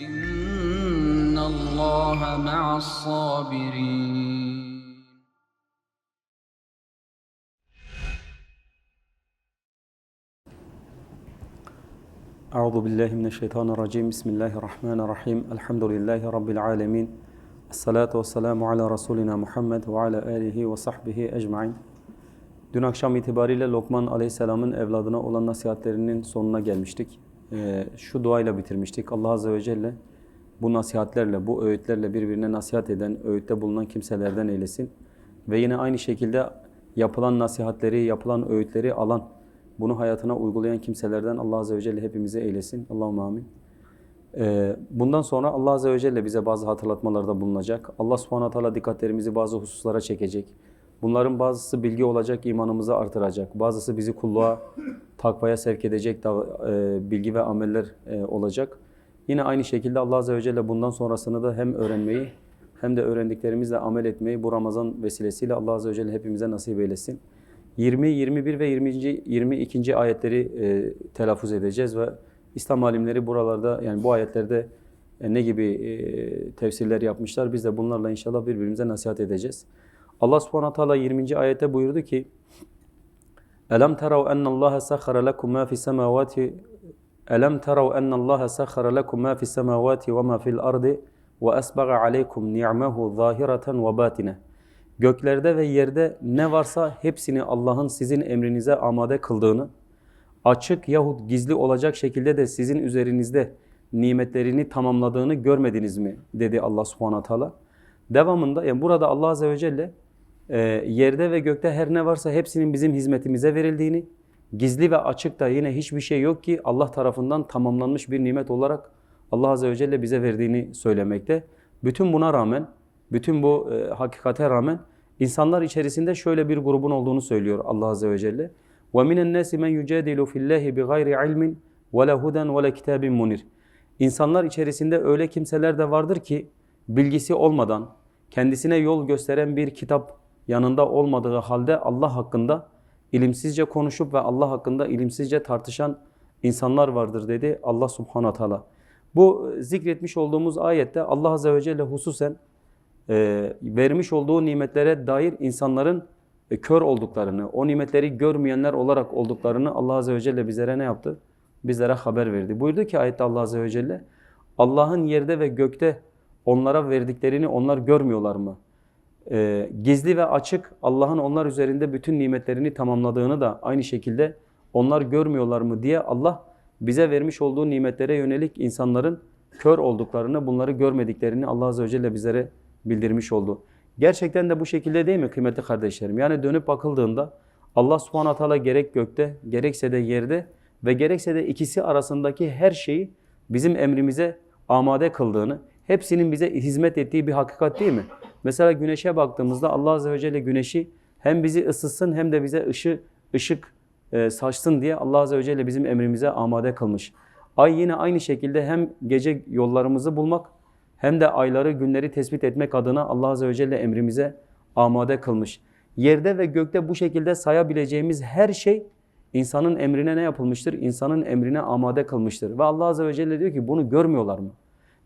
إن الله مع الصابرين أعوذ بالله من الشيطان الرجيم بسم الله الرحمن الرحيم الحمد لله رب العالمين الصلاة والسلام على رسولنا Muhammed ve ala alihi ve sahbihi ecmain. Dün akşam itibariyle Lokman Aleyhisselam'ın evladına olan nasihatlerinin sonuna gelmiştik. Ee, şu duayla bitirmiştik. Allah Azze ve Celle bu nasihatlerle, bu öğütlerle birbirine nasihat eden, öğütte bulunan kimselerden eylesin. Ve yine aynı şekilde yapılan nasihatleri, yapılan öğütleri alan, bunu hayatına uygulayan kimselerden Allah Azze ve Celle hepimizi eylesin. Allahümme amin. Ee, bundan sonra Allah Azze ve Celle bize bazı hatırlatmalarda bulunacak. Allah Subhanahu wa Taala dikkatlerimizi bazı hususlara çekecek. Bunların bazısı bilgi olacak, imanımızı artıracak. Bazısı bizi kulluğa, takvaya sevk edecek e, bilgi ve ameller e, olacak. Yine aynı şekilde Allah Azze ve Celle bundan sonrasını da hem öğrenmeyi hem de öğrendiklerimizle amel etmeyi bu Ramazan vesilesiyle Allah Azze ve Celle hepimize nasip eylesin. 20, 21 ve 20. 22. ayetleri e, telaffuz edeceğiz ve İslam alimleri buralarda yani bu ayetlerde e, ne gibi e, tefsirler yapmışlar biz de bunlarla inşallah birbirimize nasihat edeceğiz. Allah Subhanahu wa Taala 20. ayette buyurdu ki Elem terav ennallaha sahhara lekum ma fis semawati Elem terav ennallaha sahhara lekum ma fis semawati ve ma fil ardi ve esbaga aleykum ni'mehu zahireten ve batine. Göklerde ve yerde ne varsa hepsini Allah'ın sizin emrinize amade kıldığını, açık yahut gizli olacak şekilde de sizin üzerinizde nimetlerini tamamladığını görmediniz mi? dedi Allah subhanahu teala. Devamında yani burada Allah azze ve celle e, yerde ve gökte her ne varsa hepsinin bizim hizmetimize verildiğini, gizli ve açık da yine hiçbir şey yok ki Allah tarafından tamamlanmış bir nimet olarak Allah azze ve celle bize verdiğini söylemekte. Bütün buna rağmen, bütün bu e, hakikate rağmen insanlar içerisinde şöyle bir grubun olduğunu söylüyor Allah azze ve celle. وَمِنَ النَّاسِ مَنْ يُجَادِلُ فِي اللّٰهِ بِغَيْرِ عِلْمٍ وَلَا هُدًى وَلَا كِتَابٍ مُنِرٍ İnsanlar içerisinde öyle kimseler de vardır ki bilgisi olmadan, kendisine yol gösteren bir kitap yanında olmadığı halde Allah hakkında ilimsizce konuşup ve Allah hakkında ilimsizce tartışan insanlar vardır dedi Allah subhanahu teala. Bu zikretmiş olduğumuz ayette Allah azze ve celle hususen e, vermiş olduğu nimetlere dair insanların e, kör olduklarını, o nimetleri görmeyenler olarak olduklarını Allah azze ve celle bizlere ne yaptı? Bizlere haber verdi. Buyurdu ki ayette Allah azze ve celle Allah'ın yerde ve gökte onlara verdiklerini onlar görmüyorlar mı? Ee, gizli ve açık Allah'ın onlar üzerinde bütün nimetlerini tamamladığını da aynı şekilde onlar görmüyorlar mı diye Allah bize vermiş olduğu nimetlere yönelik insanların kör olduklarını, bunları görmediklerini Allah Azze ve Celle bizlere bildirmiş oldu. Gerçekten de bu şekilde değil mi kıymetli kardeşlerim? Yani dönüp bakıldığında Allah subhanahu teala gerek gökte, gerekse de yerde ve gerekse de ikisi arasındaki her şeyi bizim emrimize amade kıldığını, hepsinin bize hizmet ettiği bir hakikat değil mi? Mesela güneşe baktığımızda Allah Azze ve Celle güneşi hem bizi ısıtsın hem de bize ışı, ışık e, saçsın diye Allah Azze ve Celle bizim emrimize amade kılmış. Ay yine aynı şekilde hem gece yollarımızı bulmak hem de ayları, günleri tespit etmek adına Allah Azze ve Celle emrimize amade kılmış. Yerde ve gökte bu şekilde sayabileceğimiz her şey insanın emrine ne yapılmıştır? İnsanın emrine amade kılmıştır. Ve Allah Azze ve Celle diyor ki bunu görmüyorlar mı?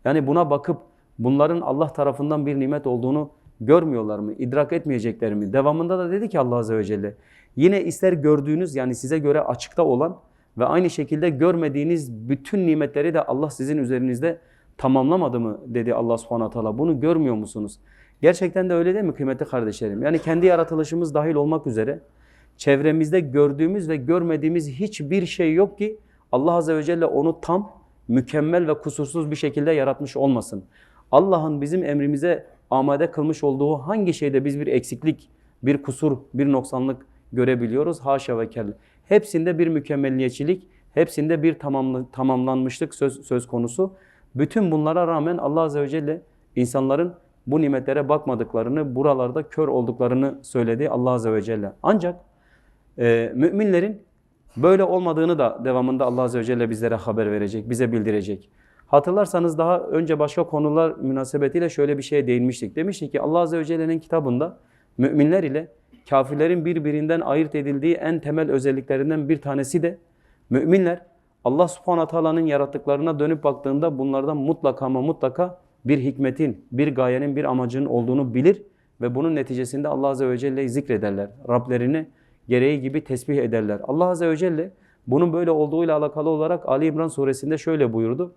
Yani buna bakıp bunların Allah tarafından bir nimet olduğunu görmüyorlar mı? İdrak etmeyecekler mi? Devamında da dedi ki Allah Azze ve Celle yine ister gördüğünüz yani size göre açıkta olan ve aynı şekilde görmediğiniz bütün nimetleri de Allah sizin üzerinizde tamamlamadı mı dedi Allah subhanahu teala. Bunu görmüyor musunuz? Gerçekten de öyle değil mi kıymetli kardeşlerim? Yani kendi yaratılışımız dahil olmak üzere çevremizde gördüğümüz ve görmediğimiz hiçbir şey yok ki Allah azze ve celle onu tam, mükemmel ve kusursuz bir şekilde yaratmış olmasın. Allah'ın bizim emrimize amade kılmış olduğu hangi şeyde biz bir eksiklik, bir kusur, bir noksanlık görebiliyoruz? Haşa ve kella. Hepsinde bir mükemmelliyetçilik, hepsinde bir tamamlı, tamamlanmışlık söz, söz konusu. Bütün bunlara rağmen Allah Azze ve Celle insanların bu nimetlere bakmadıklarını, buralarda kör olduklarını söyledi Allah Azze ve Celle. Ancak e, müminlerin böyle olmadığını da devamında Allah Azze ve Celle bizlere haber verecek, bize bildirecek. Hatırlarsanız daha önce başka konular münasebetiyle şöyle bir şeye değinmiştik. Demiştik ki Allah Azze ve Celle'nin kitabında müminler ile kafirlerin birbirinden ayırt edildiği en temel özelliklerinden bir tanesi de müminler Allah subhanahu teala'nın yarattıklarına dönüp baktığında bunlardan mutlaka ama mutlaka bir hikmetin, bir gayenin, bir amacının olduğunu bilir ve bunun neticesinde Allah azze ve celle'yi zikrederler. Rablerini gereği gibi tesbih ederler. Allah azze ve celle bunun böyle olduğuyla alakalı olarak Ali İmran suresinde şöyle buyurdu.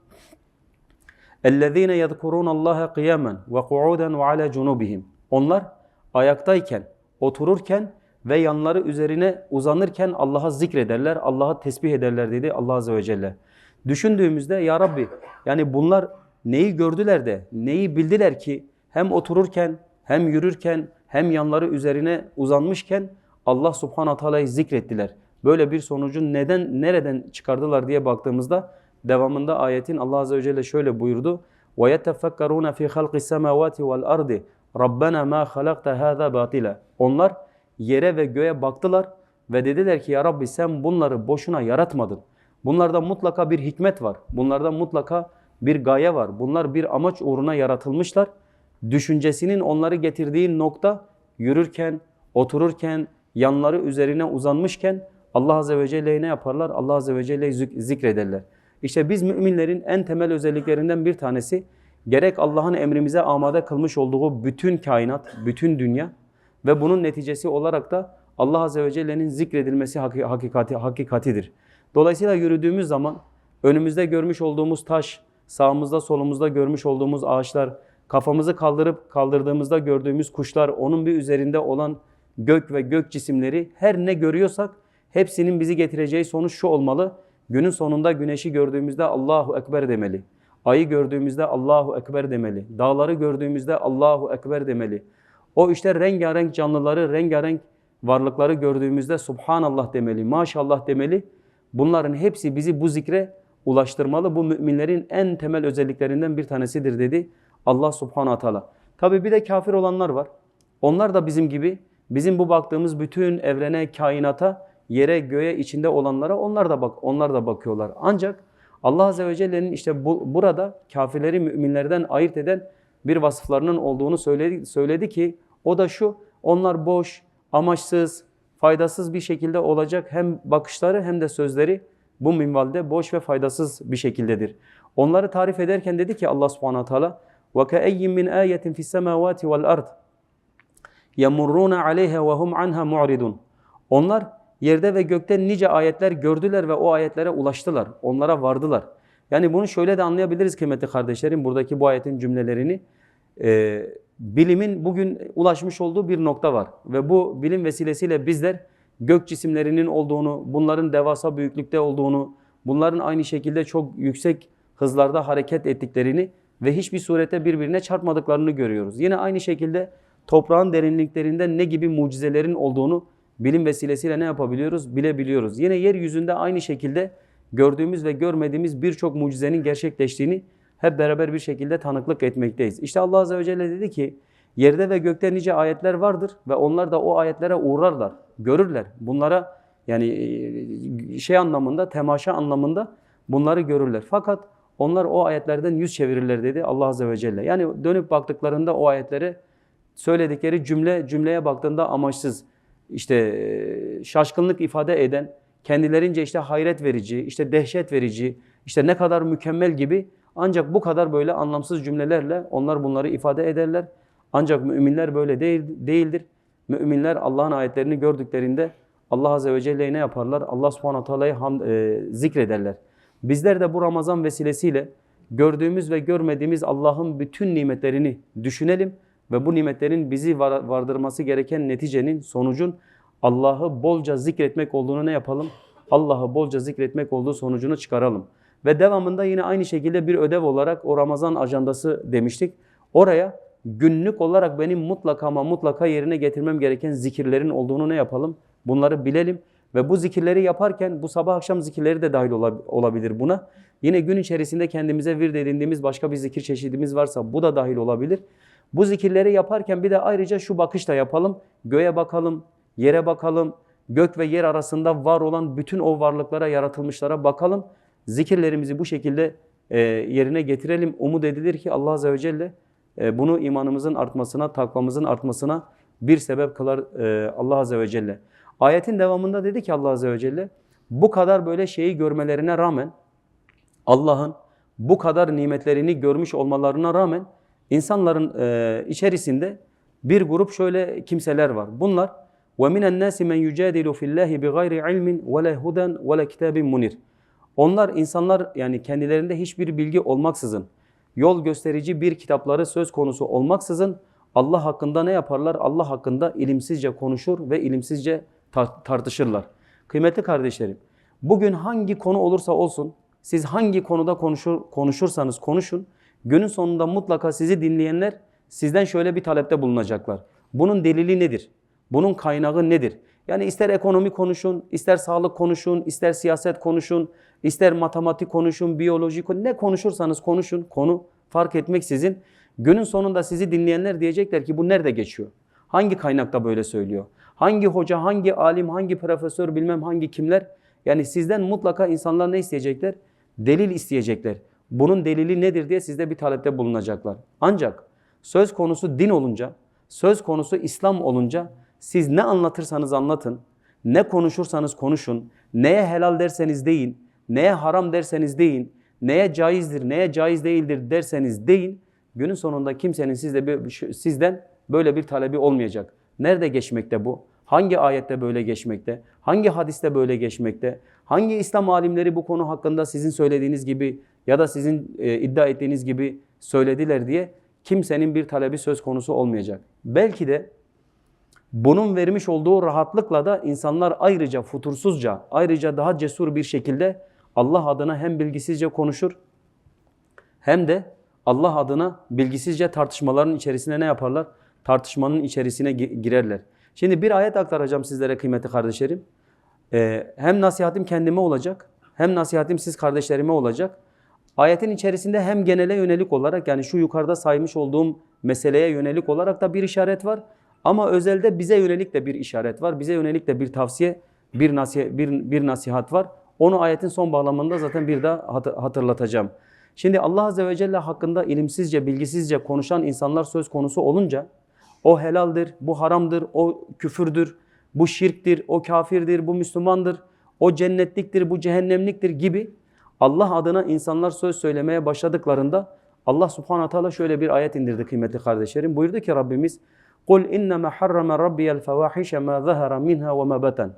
اَلَّذ۪ينَ يَذْكُرُونَ اللّٰهَ قِيَامًا وَقُعُودًا وَعَلَى جُنُوبِهِمْ Onlar ayaktayken, otururken ve yanları üzerine uzanırken Allah'a zikrederler, Allah'a tesbih ederler dedi Allah Azze ve Celle. Düşündüğümüzde ya Rabbi yani bunlar neyi gördüler de, neyi bildiler ki hem otururken, hem yürürken, hem yanları üzerine uzanmışken Allah Subhanahu Teala'yı zikrettiler. Böyle bir sonucun neden, nereden çıkardılar diye baktığımızda devamında ayetin Allah Azze ve Celle şöyle buyurdu. وَيَتَفَكَّرُونَ فِي خَلْقِ السَّمَاوَاتِ وَالْأَرْضِ رَبَّنَا مَا خَلَقْتَ هَذَا بَاطِلًا Onlar yere ve göğe baktılar ve dediler ki ya Rabbi sen bunları boşuna yaratmadın. Bunlarda mutlaka bir hikmet var. Bunlarda mutlaka bir gaye var. Bunlar bir amaç uğruna yaratılmışlar. Düşüncesinin onları getirdiği nokta yürürken, otururken, yanları üzerine uzanmışken Allah Azze ve Celle'yi ne yaparlar? Allah Azze ve Celle'yi zik- zikrederler. İşte biz müminlerin en temel özelliklerinden bir tanesi gerek Allah'ın emrimize amade kılmış olduğu bütün kainat, bütün dünya ve bunun neticesi olarak da Allah Azze ve Celle'nin zikredilmesi haki- hakikati, hakikatidir. Dolayısıyla yürüdüğümüz zaman önümüzde görmüş olduğumuz taş, sağımızda solumuzda görmüş olduğumuz ağaçlar, kafamızı kaldırıp kaldırdığımızda gördüğümüz kuşlar, onun bir üzerinde olan gök ve gök cisimleri her ne görüyorsak hepsinin bizi getireceği sonuç şu olmalı. Günün sonunda güneşi gördüğümüzde Allahu Ekber demeli. Ayı gördüğümüzde Allahu Ekber demeli. Dağları gördüğümüzde Allahu Ekber demeli. O işte rengarenk canlıları, rengarenk varlıkları gördüğümüzde Subhanallah demeli, Maşallah demeli. Bunların hepsi bizi bu zikre ulaştırmalı. Bu müminlerin en temel özelliklerinden bir tanesidir dedi Allah Subhanahu Teala. Tabi bir de kafir olanlar var. Onlar da bizim gibi, bizim bu baktığımız bütün evrene, kainata, yere, göğe, içinde olanlara onlar da bak, onlar da bakıyorlar. Ancak Allah Azze ve Celle'nin işte bu, burada kafirleri müminlerden ayırt eden bir vasıflarının olduğunu söyledi, söyledi ki o da şu, onlar boş, amaçsız, faydasız bir şekilde olacak hem bakışları hem de sözleri bu minvalde boş ve faydasız bir şekildedir. Onları tarif ederken dedi ki Allah Subhanahu Teala وَكَأَيِّن مِّنْ آيَةٍ فِي السَّمَاوَاتِ وَالْأَرْضِ يَمُرُّونَ عَلَيْهَا وَهُمْ عَنْهَا مُعْرِضُونَ Onlar yerde ve gökte nice ayetler gördüler ve o ayetlere ulaştılar. Onlara vardılar. Yani bunu şöyle de anlayabiliriz kıymetli kardeşlerim buradaki bu ayetin cümlelerini. Ee, bilimin bugün ulaşmış olduğu bir nokta var. Ve bu bilim vesilesiyle bizler gök cisimlerinin olduğunu, bunların devasa büyüklükte olduğunu, bunların aynı şekilde çok yüksek hızlarda hareket ettiklerini ve hiçbir surette birbirine çarpmadıklarını görüyoruz. Yine aynı şekilde toprağın derinliklerinde ne gibi mucizelerin olduğunu bilim vesilesiyle ne yapabiliyoruz? Bilebiliyoruz. Yine yeryüzünde aynı şekilde gördüğümüz ve görmediğimiz birçok mucizenin gerçekleştiğini hep beraber bir şekilde tanıklık etmekteyiz. İşte Allah Azze ve Celle dedi ki yerde ve gökte nice ayetler vardır ve onlar da o ayetlere uğrarlar, görürler. Bunlara yani e, şey anlamında, temaşa anlamında bunları görürler. Fakat onlar o ayetlerden yüz çevirirler dedi Allah Azze ve Celle. Yani dönüp baktıklarında o ayetlere söyledikleri cümle cümleye baktığında amaçsız, işte şaşkınlık ifade eden, kendilerince işte hayret verici, işte dehşet verici, işte ne kadar mükemmel gibi ancak bu kadar böyle anlamsız cümlelerle onlar bunları ifade ederler. Ancak müminler böyle değil, değildir. Müminler Allah'ın ayetlerini gördüklerinde Allah Azze ve Celle'yi ne yaparlar? Allah Subhanahu Teala'yı e, zikrederler. Bizler de bu Ramazan vesilesiyle gördüğümüz ve görmediğimiz Allah'ın bütün nimetlerini düşünelim ve bu nimetlerin bizi var- vardırması gereken neticenin, sonucun Allah'ı bolca zikretmek olduğunu ne yapalım? Allah'ı bolca zikretmek olduğu sonucunu çıkaralım. Ve devamında yine aynı şekilde bir ödev olarak o Ramazan ajandası demiştik. Oraya günlük olarak benim mutlaka ama mutlaka yerine getirmem gereken zikirlerin olduğunu ne yapalım? Bunları bilelim ve bu zikirleri yaparken bu sabah akşam zikirleri de dahil ola- olabilir buna. Yine gün içerisinde kendimize vir edindiğimiz başka bir zikir çeşidimiz varsa bu da dahil olabilir. Bu zikirleri yaparken bir de ayrıca şu bakışla yapalım. Göğe bakalım, yere bakalım, gök ve yer arasında var olan bütün o varlıklara, yaratılmışlara bakalım. Zikirlerimizi bu şekilde e, yerine getirelim. Umut edilir ki Allah Azze ve Celle e, bunu imanımızın artmasına, takvamızın artmasına bir sebep kılar e, Allah Azze ve Celle. Ayetin devamında dedi ki Allah Azze ve Celle, bu kadar böyle şeyi görmelerine rağmen, Allah'ın bu kadar nimetlerini görmüş olmalarına rağmen insanların e, içerisinde bir grup şöyle kimseler var. Bunlar وَمِنَ النَّاسِ مَنْ يُجَادِلُ فِي اللّٰهِ بِغَيْرِ عِلْمٍ وَلَا هُدًى وَلَا كِتَابٍ مُنِرٍ Onlar insanlar yani kendilerinde hiçbir bilgi olmaksızın, yol gösterici bir kitapları söz konusu olmaksızın Allah hakkında ne yaparlar? Allah hakkında ilimsizce konuşur ve ilimsizce tar- tartışırlar. Kıymetli kardeşlerim, bugün hangi konu olursa olsun, siz hangi konuda konuşur, konuşursanız konuşun, günün sonunda mutlaka sizi dinleyenler sizden şöyle bir talepte bulunacaklar. Bunun delili nedir? Bunun kaynağı nedir? Yani ister ekonomi konuşun, ister sağlık konuşun, ister siyaset konuşun, ister matematik konuşun, biyoloji konuşun. Ne konuşursanız konuşun, konu fark etmeksizin. Günün sonunda sizi dinleyenler diyecekler ki bu nerede geçiyor? Hangi kaynakta böyle söylüyor? Hangi hoca, hangi alim, hangi profesör bilmem hangi kimler? Yani sizden mutlaka insanlar ne isteyecekler? Delil isteyecekler. Bunun delili nedir diye sizde bir talepte bulunacaklar. Ancak söz konusu din olunca, söz konusu İslam olunca siz ne anlatırsanız anlatın, ne konuşursanız konuşun, neye helal derseniz deyin, neye haram derseniz deyin, neye caizdir, neye caiz değildir derseniz deyin, günün sonunda kimsenin sizde bir- sizden böyle bir talebi olmayacak. Nerede geçmekte bu? Hangi ayette böyle geçmekte? Hangi hadiste böyle geçmekte? Hangi İslam alimleri bu konu hakkında sizin söylediğiniz gibi ya da sizin e, iddia ettiğiniz gibi söylediler diye kimsenin bir talebi söz konusu olmayacak. Belki de bunun vermiş olduğu rahatlıkla da insanlar ayrıca futursuzca, ayrıca daha cesur bir şekilde Allah adına hem bilgisizce konuşur hem de Allah adına bilgisizce tartışmaların içerisine ne yaparlar? Tartışmanın içerisine gi- girerler. Şimdi bir ayet aktaracağım sizlere kıymetli kardeşlerim. Ee, hem nasihatim kendime olacak, hem nasihatim siz kardeşlerime olacak. Ayetin içerisinde hem genele yönelik olarak yani şu yukarıda saymış olduğum meseleye yönelik olarak da bir işaret var. Ama özelde bize yönelik de bir işaret var. Bize yönelik de bir tavsiye, bir, nasihat, bir, bir nasihat var. Onu ayetin son bağlamında zaten bir daha hatı- hatırlatacağım. Şimdi Allah Azze ve Celle hakkında ilimsizce, bilgisizce konuşan insanlar söz konusu olunca o helaldir, bu haramdır, o küfürdür, bu şirktir, o kafirdir, bu Müslümandır, o cennetliktir, bu cehennemliktir gibi Allah adına insanlar söz söylemeye başladıklarında Allah Subhanahu Teala şöyle bir ayet indirdi kıymetli kardeşlerim. Buyurdu ki Rabbimiz قُلْ اِنَّمَا حَرَّمَ رَبِّيَ الْفَوَاحِشَ مَا ظَهَرَ مِنْهَا وَمَا بَطَنَ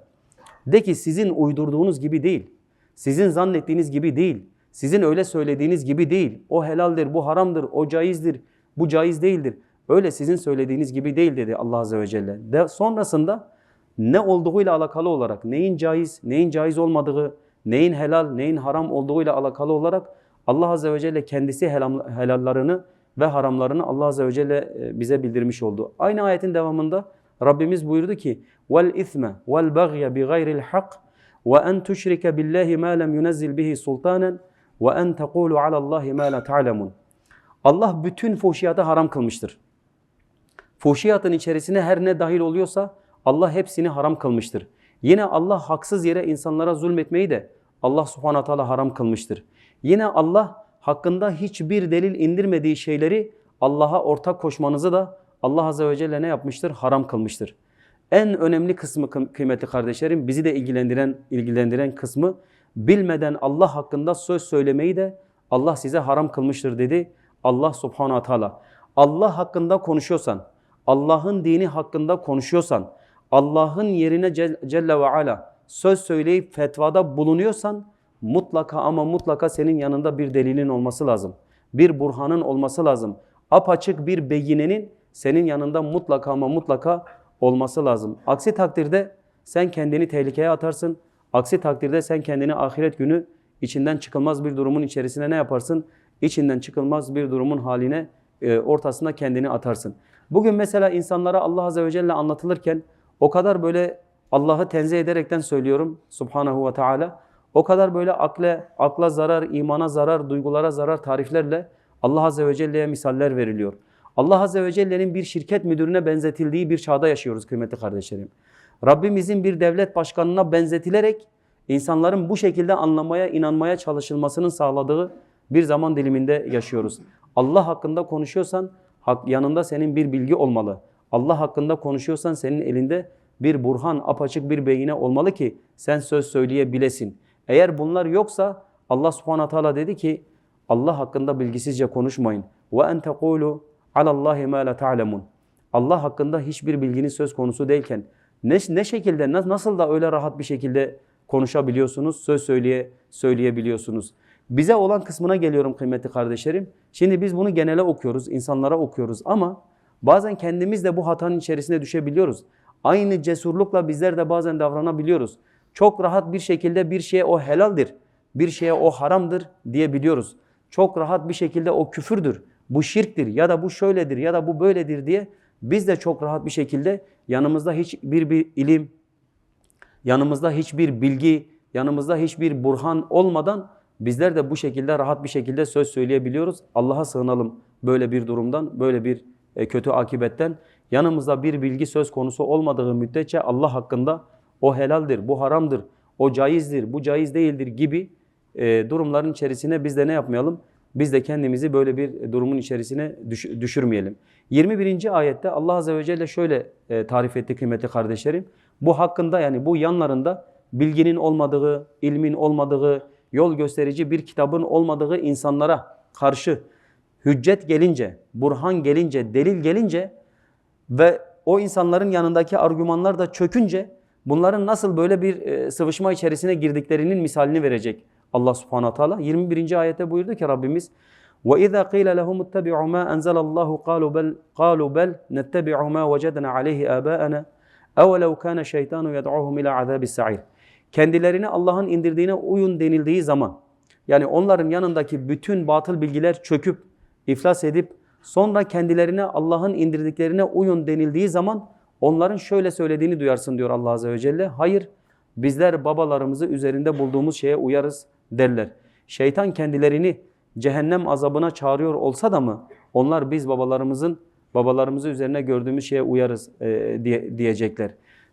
De ki sizin uydurduğunuz gibi değil, sizin zannettiğiniz gibi değil, sizin öyle söylediğiniz gibi değil. O helaldir, bu haramdır, o caizdir, bu caiz değildir. Öyle sizin söylediğiniz gibi değil dedi Allah Azze ve Celle. De, sonrasında ne olduğuyla alakalı olarak, neyin caiz, neyin caiz olmadığı, neyin helal, neyin haram olduğuyla alakalı olarak Allah Azze ve Celle kendisi helal, helallarını ve haramlarını Allah Azze ve Celle e, bize bildirmiş oldu. Aynı ayetin devamında Rabbimiz buyurdu ki bi gayril hak ve en tuşrike billahi ma lem yunezzil bihi sultanen ve en tekulu alallahi ma la ta'lemun. Allah bütün fuhşiyatı haram kılmıştır. Fuhşiyatın içerisine her ne dahil oluyorsa Allah hepsini haram kılmıştır. Yine Allah haksız yere insanlara zulmetmeyi de Allah subhanahu teala haram kılmıştır. Yine Allah hakkında hiçbir delil indirmediği şeyleri Allah'a ortak koşmanızı da Allah azze ve celle ne yapmıştır? Haram kılmıştır. En önemli kısmı kı- kıymetli kardeşlerim bizi de ilgilendiren ilgilendiren kısmı bilmeden Allah hakkında söz söylemeyi de Allah size haram kılmıştır dedi Allah subhanahu teala. Allah hakkında konuşuyorsan, Allah'ın dini hakkında konuşuyorsan, Allah'ın yerine Cel- Celle ve Ala söz söyleyip fetvada bulunuyorsan mutlaka ama mutlaka senin yanında bir delilin olması lazım. Bir burhanın olması lazım. Apaçık bir beyinenin senin yanında mutlaka ama mutlaka olması lazım. Aksi takdirde sen kendini tehlikeye atarsın. Aksi takdirde sen kendini ahiret günü içinden çıkılmaz bir durumun içerisine ne yaparsın? İçinden çıkılmaz bir durumun haline e, ortasına kendini atarsın. Bugün mesela insanlara Allah Azze ve Celle anlatılırken o kadar böyle Allah'ı tenzih ederekten söylüyorum Subhanahu ve Teala. O kadar böyle akle, akla zarar, imana zarar, duygulara zarar tariflerle Allah Azze ve Celle'ye misaller veriliyor. Allah Azze ve Celle'nin bir şirket müdürüne benzetildiği bir çağda yaşıyoruz kıymetli kardeşlerim. Rabbimizin bir devlet başkanına benzetilerek insanların bu şekilde anlamaya, inanmaya çalışılmasının sağladığı bir zaman diliminde yaşıyoruz. Allah hakkında konuşuyorsan yanında senin bir bilgi olmalı. Allah hakkında konuşuyorsan senin elinde bir burhan, apaçık bir beyine olmalı ki sen söz söyleyebilesin. Eğer bunlar yoksa Allah subhanahu teala dedi ki Allah hakkında bilgisizce konuşmayın. Ve en tekulu alallahi ma la ta'lemun. Allah hakkında hiçbir bilginin söz konusu değilken ne, ne şekilde na- nasıl da öyle rahat bir şekilde konuşabiliyorsunuz, söz söyleye söyleyebiliyorsunuz. Bize olan kısmına geliyorum kıymetli kardeşlerim. Şimdi biz bunu genele okuyoruz, insanlara okuyoruz ama bazen kendimiz de bu hatanın içerisine düşebiliyoruz. Aynı cesurlukla bizler de bazen davranabiliyoruz. Çok rahat bir şekilde bir şeye o helaldir, bir şeye o haramdır diyebiliyoruz. Çok rahat bir şekilde o küfürdür, bu şirktir ya da bu şöyledir ya da bu böyledir diye biz de çok rahat bir şekilde yanımızda hiçbir bir ilim, yanımızda hiçbir bilgi, yanımızda hiçbir burhan olmadan bizler de bu şekilde rahat bir şekilde söz söyleyebiliyoruz. Allah'a sığınalım böyle bir durumdan, böyle bir kötü akibetten. Yanımızda bir bilgi söz konusu olmadığı müddetçe Allah hakkında o helaldir, bu haramdır, o caizdir, bu caiz değildir gibi e, durumların içerisine biz de ne yapmayalım? Biz de kendimizi böyle bir durumun içerisine düş- düşürmeyelim. 21. ayette Allah Azze ve Celle şöyle e, tarif etti kıymetli kardeşlerim. Bu hakkında yani bu yanlarında bilginin olmadığı, ilmin olmadığı, yol gösterici bir kitabın olmadığı insanlara karşı hüccet gelince, burhan gelince, delil gelince ve o insanların yanındaki argümanlar da çökünce bunların nasıl böyle bir e, sıvışma içerisine girdiklerinin misalini verecek Allah Subhanahu Teala. 21. ayette buyurdu ki Rabbimiz وَإِذَا قِيلَ لَهُمُ اتَّبِعُوا مَا أَنزَلَ اللّٰهُ قَالُوا بَلْ قَالُوا بَلْ نَتَّبِعُ مَا وَجَدْنَا عَلَيْهِ آبَاءَنَا اَوَلَوْ كَانَ الشَّيْطَانُ يَدْعُوهُمْ إِلَى عَذَابِ السَّعِيرِ Kendilerine Allah'ın indirdiğine uyun denildiği zaman yani onların yanındaki bütün batıl bilgiler çöküp iflas edip sonra kendilerine Allah'ın indirdiklerine uyun denildiği zaman onların şöyle söylediğini duyarsın diyor Allah Azze ve Celle. Hayır bizler babalarımızı üzerinde bulduğumuz şeye uyarız derler. Şeytan kendilerini cehennem azabına çağırıyor olsa da mı onlar biz babalarımızın babalarımızı üzerine gördüğümüz şeye uyarız e, diye, diyecekler.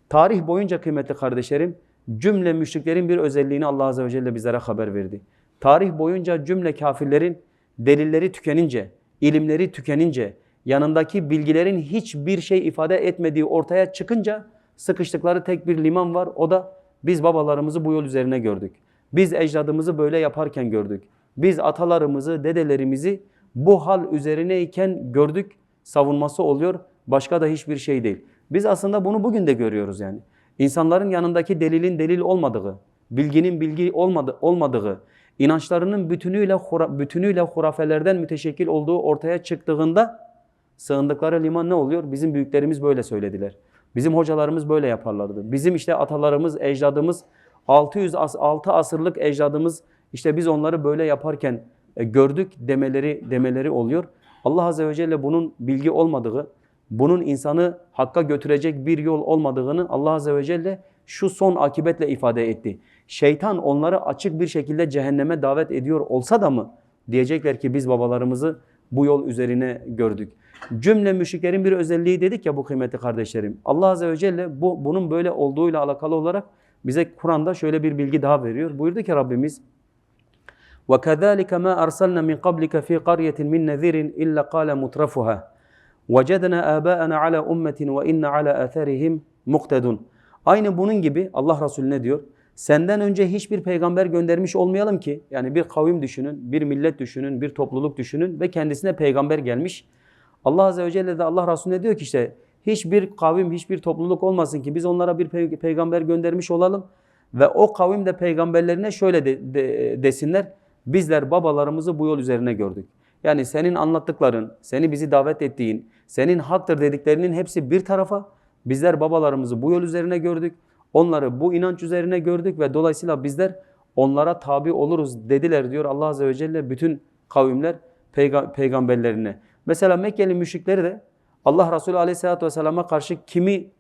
Tarih boyunca kıymetli kardeşlerim cümle müşriklerin bir özelliğini Allah Azze ve Celle bizlere haber verdi. Tarih boyunca cümle kafirlerin delilleri tükenince, ilimleri tükenince, yanındaki bilgilerin hiçbir şey ifade etmediği ortaya çıkınca sıkıştıkları tek bir liman var. O da biz babalarımızı bu yol üzerine gördük. Biz ecdadımızı böyle yaparken gördük. Biz atalarımızı, dedelerimizi bu hal üzerineyken gördük. Savunması oluyor. Başka da hiçbir şey değil. Biz aslında bunu bugün de görüyoruz yani. İnsanların yanındaki delilin delil olmadığı, bilginin bilgi olmadı, olmadığı, inançlarının bütünüyle bütünüyle hurafelerden müteşekkil olduğu ortaya çıktığında sığındıkları liman ne oluyor? Bizim büyüklerimiz böyle söylediler. Bizim hocalarımız böyle yaparlardı. Bizim işte atalarımız, ecdadımız 600 as, 6 asırlık ecdadımız işte biz onları böyle yaparken e, gördük demeleri demeleri oluyor. Allah azze ve celle bunun bilgi olmadığı, bunun insanı hakka götürecek bir yol olmadığını Allah azze ve celle şu son akibetle ifade etti. Şeytan onları açık bir şekilde cehenneme davet ediyor olsa da mı diyecekler ki biz babalarımızı bu yol üzerine gördük. Cümle müşriklerin bir özelliği dedik ya bu kıymetli kardeşlerim. Allah azze ve celle bu bunun böyle olduğuyla alakalı olarak bize Kur'an'da şöyle bir bilgi daha veriyor. Buyurdu ki Rabbimiz وَكَذَٰلِكَ مَا أَرْسَلْنَا مِنْ قَبْلِكَ فِي قَرْيَةٍ مِنْ نَذِيرٍ إِلَّا قَالَ مُتْرَفُهَا وَجَدْنَا آبَاءَنَا عَلَى أُمَّةٍ وَإِنَّ عَلَى آثَارِهِمْ مُقْتَدُونَ Aynı bunun gibi Allah Resulü ne diyor? Senden önce hiçbir peygamber göndermiş olmayalım ki, yani bir kavim düşünün, bir millet düşünün, bir topluluk düşünün ve kendisine peygamber gelmiş. Allah Azze ve Celle de Allah Resulüne diyor ki işte hiçbir kavim, hiçbir topluluk olmasın ki biz onlara bir pe- peygamber göndermiş olalım ve o kavim de peygamberlerine şöyle de- de- desinler. Bizler babalarımızı bu yol üzerine gördük. Yani senin anlattıkların, seni bizi davet ettiğin, senin haktır dediklerinin hepsi bir tarafa. Bizler babalarımızı bu yol üzerine gördük. Onları bu inanç üzerine gördük ve dolayısıyla bizler onlara tabi oluruz dediler diyor Allah Azze ve Celle bütün kavimler peyga- peygamberlerine. Mesela Mekkeli müşrikleri de Allah Resulü Aleyhisselatü Vesselam'a karşı kimi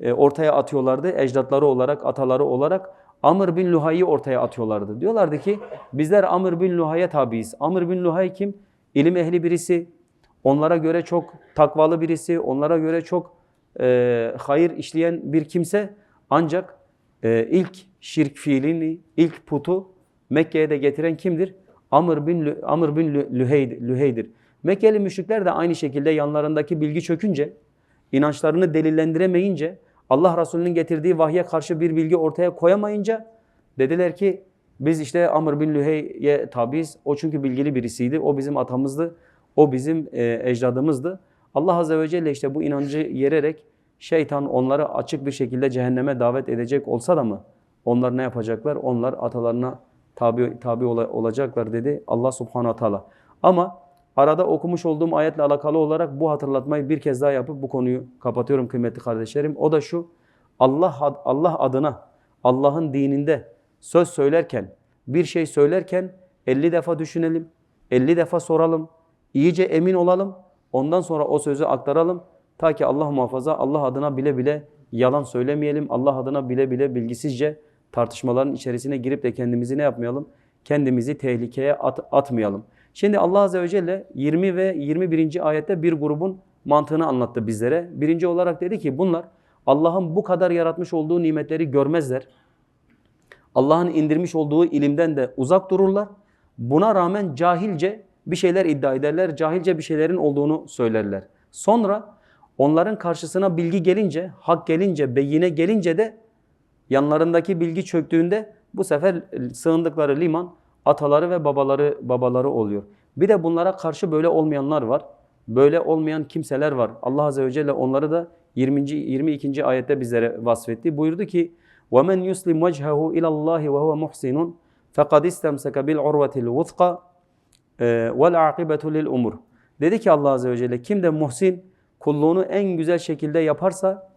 e, ortaya atıyorlardı? Ecdatları olarak, ataları olarak Amr bin Luhay'ı ortaya atıyorlardı. Diyorlardı ki bizler Amr bin Luhay'a tabiiz. Amr bin Luhay kim? İlim ehli birisi. Onlara göre çok takvalı birisi. Onlara göre çok e, hayır işleyen bir kimse. Ancak e, ilk şirk fiilini, ilk putu Mekke'ye de getiren kimdir? Amr bin, Amr bin Lü- Lüheyd, Lühey'dir. Mekkeli müşrikler de aynı şekilde yanlarındaki bilgi çökünce, inançlarını delillendiremeyince, Allah Resulü'nün getirdiği vahye karşı bir bilgi ortaya koyamayınca dediler ki Biz işte Amr bin Lühey'e tabiiz. O çünkü bilgili birisiydi. O bizim atamızdı. O bizim e, ecdadımızdı. Allah Azze ve Celle işte bu inancı yererek şeytan onları açık bir şekilde cehenneme davet edecek olsa da mı? Onlar ne yapacaklar? Onlar atalarına tabi, tabi ola- olacaklar dedi Allah Subhanahu Teala. Ama arada okumuş olduğum ayetle alakalı olarak bu hatırlatmayı bir kez daha yapıp bu konuyu kapatıyorum kıymetli kardeşlerim. O da şu. Allah Allah adına Allah'ın dininde söz söylerken, bir şey söylerken 50 defa düşünelim, 50 defa soralım, iyice emin olalım. Ondan sonra o sözü aktaralım. Ta ki Allah muhafaza Allah adına bile bile yalan söylemeyelim. Allah adına bile bile bilgisizce tartışmaların içerisine girip de kendimizi ne yapmayalım? Kendimizi tehlikeye at- atmayalım. Şimdi Allah Azze ve Celle 20 ve 21. ayette bir grubun mantığını anlattı bizlere. Birinci olarak dedi ki bunlar Allah'ın bu kadar yaratmış olduğu nimetleri görmezler. Allah'ın indirmiş olduğu ilimden de uzak dururlar. Buna rağmen cahilce bir şeyler iddia ederler, cahilce bir şeylerin olduğunu söylerler. Sonra onların karşısına bilgi gelince, hak gelince, beyine gelince de yanlarındaki bilgi çöktüğünde bu sefer sığındıkları liman ataları ve babaları babaları oluyor. Bir de bunlara karşı böyle olmayanlar var. Böyle olmayan kimseler var. Allah Azze ve Celle onları da 20. 22. ayette bizlere vasfetti. Buyurdu ki: وَمَنْ يُسْلِمْ وَجْهَهُ إِلَى اللّٰهِ وَهُوَ مُحْسِنٌ فَقَدْ اِسْتَمْسَكَ بِالْعُرْوَةِ الْوُثْقَى وَالْعَاقِبَةُ لِلْأُمُرِ Dedi ki Allah Azze ve Celle kim de muhsin kulluğunu en güzel şekilde yaparsa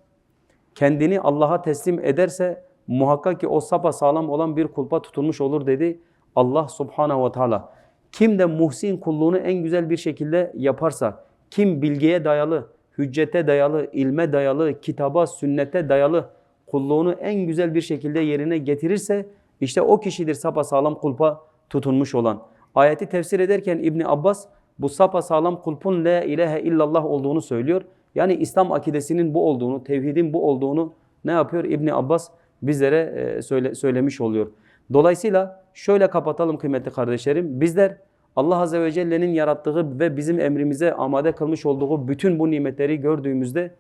kendini Allah'a teslim ederse muhakkak ki o sapa sağlam olan bir kulpa tutulmuş olur dedi Allah Subhanahu ve Teala. Kim de muhsin kulluğunu en güzel bir şekilde yaparsa, kim bilgiye dayalı, hüccete dayalı, ilme dayalı, kitaba, sünnete dayalı kulluğunu en güzel bir şekilde yerine getirirse işte o kişidir sapa sağlam kulpa tutunmuş olan. Ayeti tefsir ederken İbni Abbas bu sapa sağlam kulpun la ilahe illallah olduğunu söylüyor. Yani İslam akidesinin bu olduğunu, tevhidin bu olduğunu ne yapıyor? İbni Abbas bizlere e, söyle, söylemiş oluyor. Dolayısıyla şöyle kapatalım kıymetli kardeşlerim. Bizler Allah Azze ve Celle'nin yarattığı ve bizim emrimize amade kılmış olduğu bütün bu nimetleri gördüğümüzde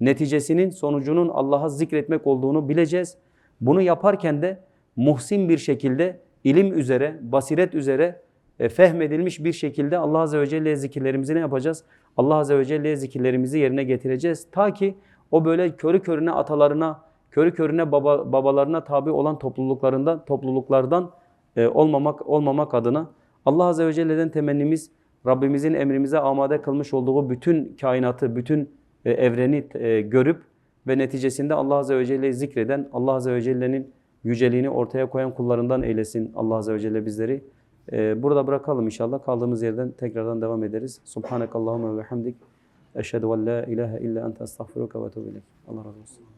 neticesinin sonucunun Allah'a zikretmek olduğunu bileceğiz. Bunu yaparken de muhsin bir şekilde ilim üzere, basiret üzere e, fehmedilmiş bir şekilde Allah Azze ve Celle'ye zikirlerimizi ne yapacağız? Allah Azze ve Celle'ye zikirlerimizi yerine getireceğiz. Ta ki o böyle körü körüne atalarına, körü körüne baba, babalarına tabi olan topluluklarından, topluluklardan e, olmamak olmamak adına Allah Azze ve Celle'den temennimiz Rabbimizin emrimize amade kılmış olduğu bütün kainatı, bütün evreni e, görüp ve neticesinde Allah Azze ve Celle'yi zikreden, Allah Azze ve Celle'nin yüceliğini ortaya koyan kullarından eylesin Allah Azze ve Celle bizleri. E, burada bırakalım inşallah. Kaldığımız yerden tekrardan devam ederiz. Subhanakallahumma ve hamdik. Eşhedü en la ilahe illa ente estağfiruke ve etûbü ileyk. Allah razı olsun.